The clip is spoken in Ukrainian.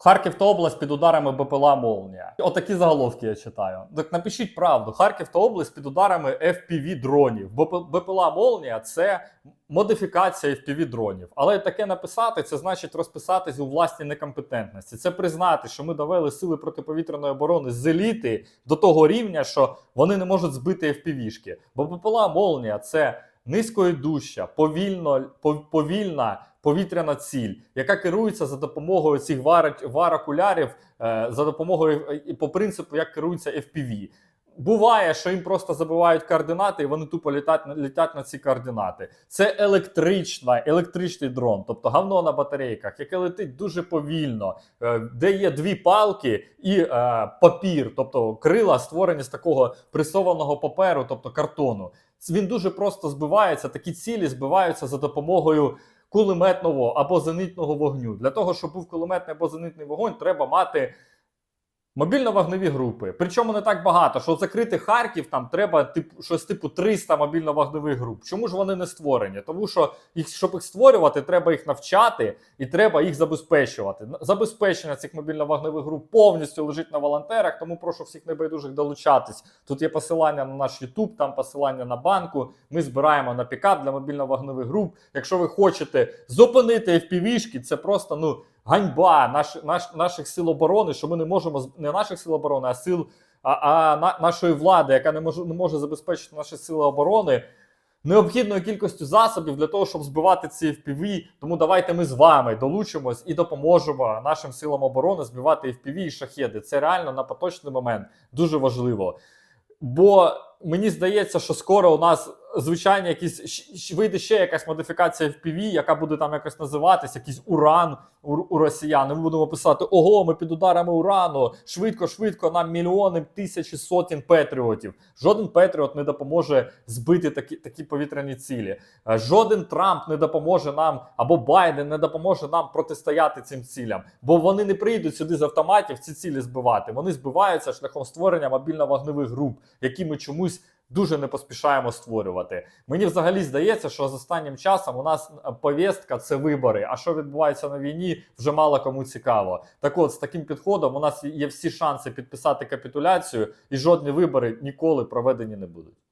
Харків та область під ударами БПЛА Молнія. Отакі заголовки я читаю. Так напишіть правду. Харків та область під ударами FPV дронів. БП- БПЛА Молнія це модифікація FPV дронів. Але таке написати це значить розписатись у власній некомпетентності. Це признати, що ми довели сили протиповітряної оборони з еліти до того рівня, що вони не можуть збити FPV-шки. Бо БПЛА Молнія це низькоідуща, повільно, пов- повільна повітряна ціль, яка керується за допомогою цих вар, вар-окулярів, е, за допомогою е, і по принципу, як керується FPV. Буває, що їм просто забивають координати, і вони тупо літать, літять на ці координати. Це електрична, електричний дрон, тобто говно на батарейках, яке летить дуже повільно, е, де є дві палки і е, папір, тобто крила створені з такого пресованого паперу, тобто картону. Він дуже просто збивається. Такі цілі збиваються за допомогою кулеметного або зенитного вогню. Для того, щоб був кулеметний або зенитний вогонь, треба мати мобільно-вогневі групи. Причому не так багато, що закрити Харків там треба типу щось типу 300 мобільно-вогневих груп. Чому ж вони не створені? Тому що їх, щоб їх створювати, треба їх навчати і треба їх забезпечувати. Забезпечення цих мобільно-вогневих груп повністю лежить на волонтерах, тому прошу всіх небайдужих долучатись. Тут є посилання на наш YouTube, там посилання на банку. Ми збираємо на пікап для мобільно-вогневих груп. Якщо ви хочете зупинити FPV-шки, це просто ну ганьба наш, наш, наших сил оборони, що ми не можемо не наших сил оборони, а сил а, а на, нашої влади, яка не може не може забезпечити наші сили оборони. Необхідною кількістю засобів для того, щоб збивати ці FPV. Тому давайте ми з вами долучимось і допоможемо нашим силам оборони збивати FPV і шахеди. Це реально на поточний момент дуже важливо. Бо мені здається, що скоро у нас звичайно якісь вийде ще якась модифікація в FPV, яка буде там якось називатись, якийсь уран у, у росіян. Ми будемо писати: ого, ми під ударами урану, швидко, швидко, нам мільйони, тисячі сотень петріотів. Жоден петріот не допоможе збити такі, такі повітряні цілі. Е, Жоден Трамп не допоможе нам або Байден не допоможе нам протистояти цим цілям, бо вони не прийдуть сюди з автоматів ці цілі збивати. Вони збиваються шляхом створення мобільно-вогневих груп, які ми чомусь. Дуже не поспішаємо створювати. Мені взагалі здається, що з останнім часом у нас е, повістка це вибори. А що відбувається на війні, вже мало кому цікаво. Так от, з таким підходом у нас є всі шанси підписати капітуляцію, і жодні вибори ніколи проведені не будуть.